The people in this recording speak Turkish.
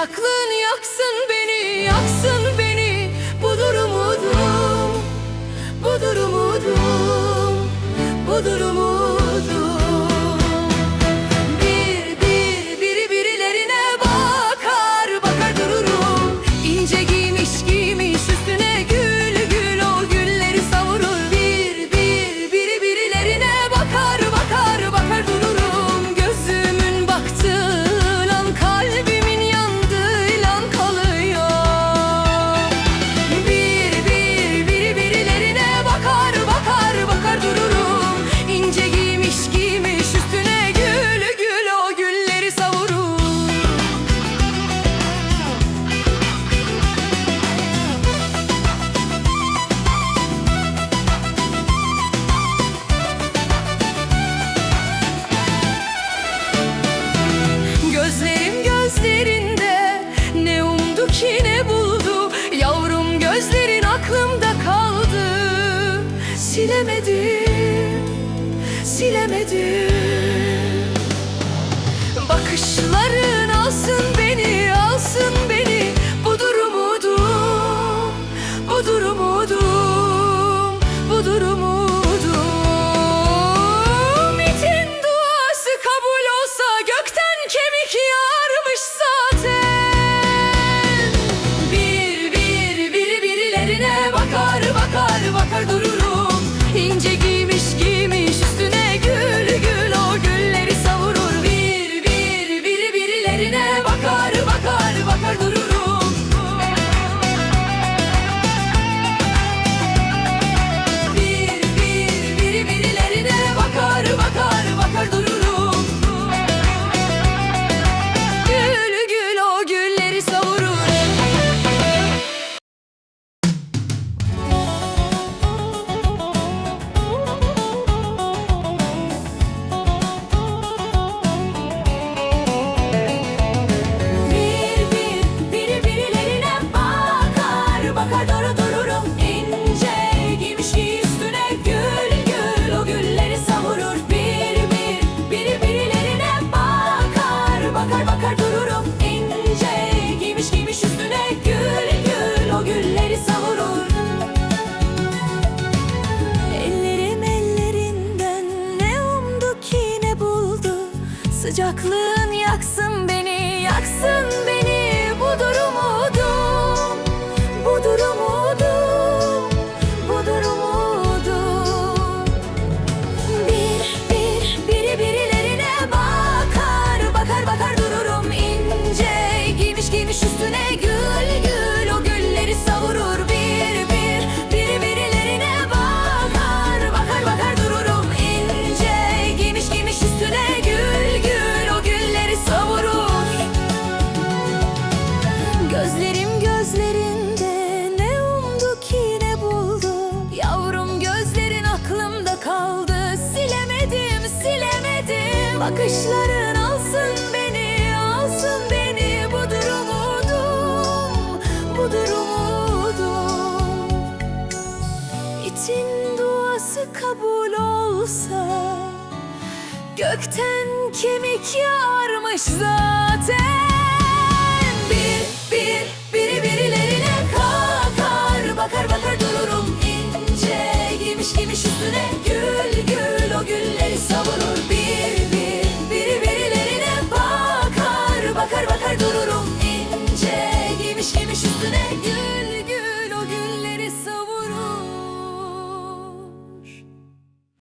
sıcaklığı silemedim, silemedim. Bakışları Sıcaklığın yaksın beni, yaksın beni. Bu durumu Bakışların alsın beni, alsın beni. Budur umudum, budur umudum. İçin duası kabul olsa Gökten kemik yağarmış zaten. Bir bir biri birilerine kakaar, bakar bakar dururum ince giymiş giymiş üstüne gül. yesterday.